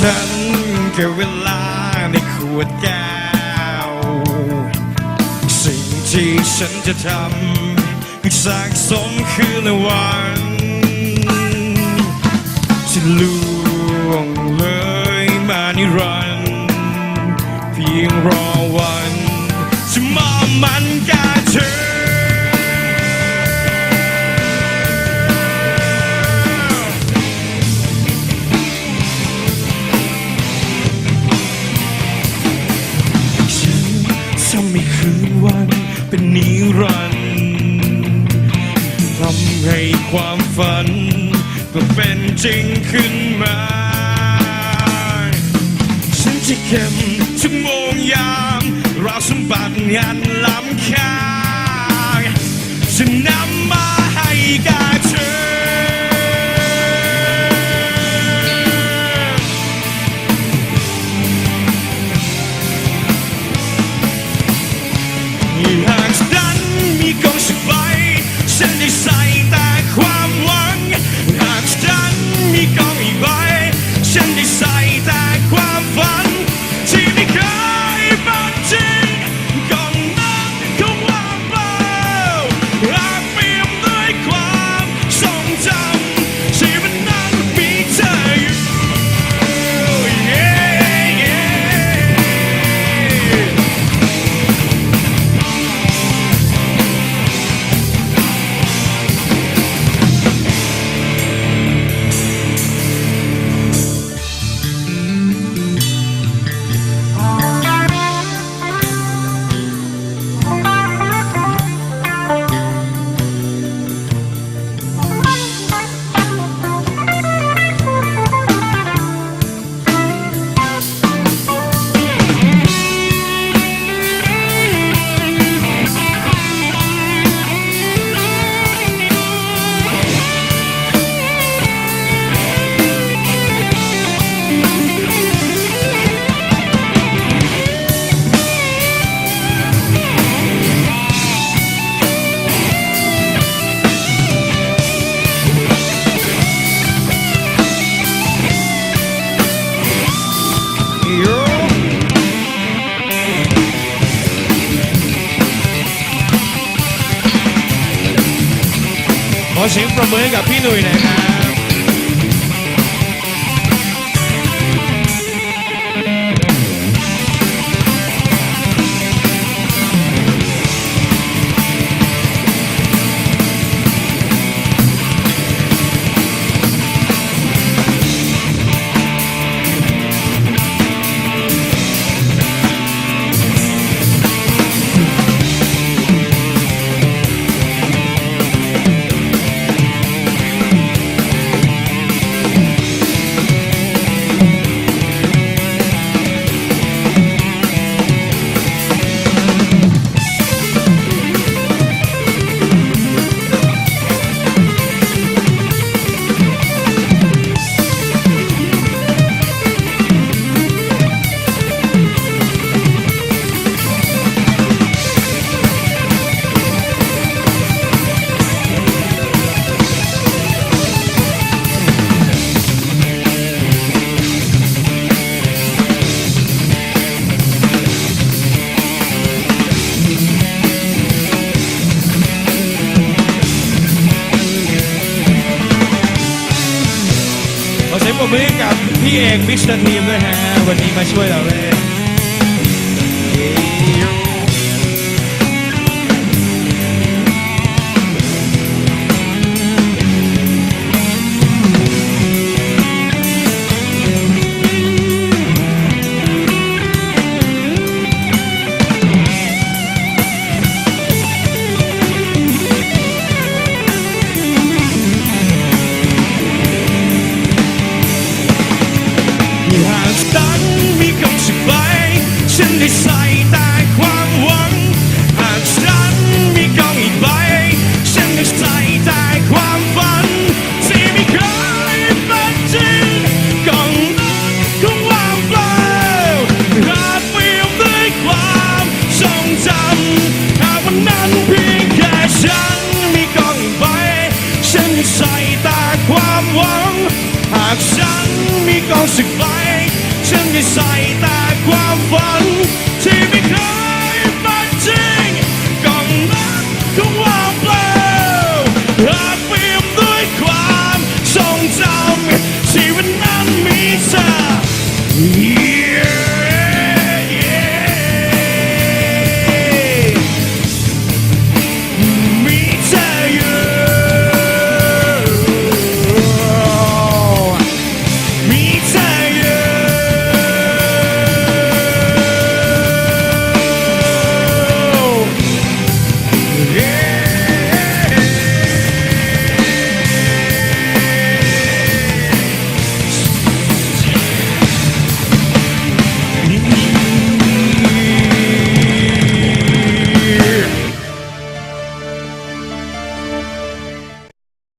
ค่เวลาในขวดแก้ว สิ่งที่ฉันจะทำคือสร้างสมคืนวันที่ล่วงเลยมานิรันดร์เพียงรอ ความฝัน ก็เป็นจริงขึ้นมา ฉันจะเข้มทุกโมงยาม เราสมบัติงานล้ำค่า เสียงประมือกับพี่หนุ่ยหน่อยครับ ปรบมือกับพี่เอกมิสเตอร์ทีมด้วยฮะ วันนี้มาช่วยเราเลย รู้สึกไปฉันได้ใส่แต่ความฝัน ที่ไม่เคยเป็นจริงกล่องนักของว่างเปล่าอาจเปี่ยมด้วยความทรงจำชีวิตนั้นมีเธอ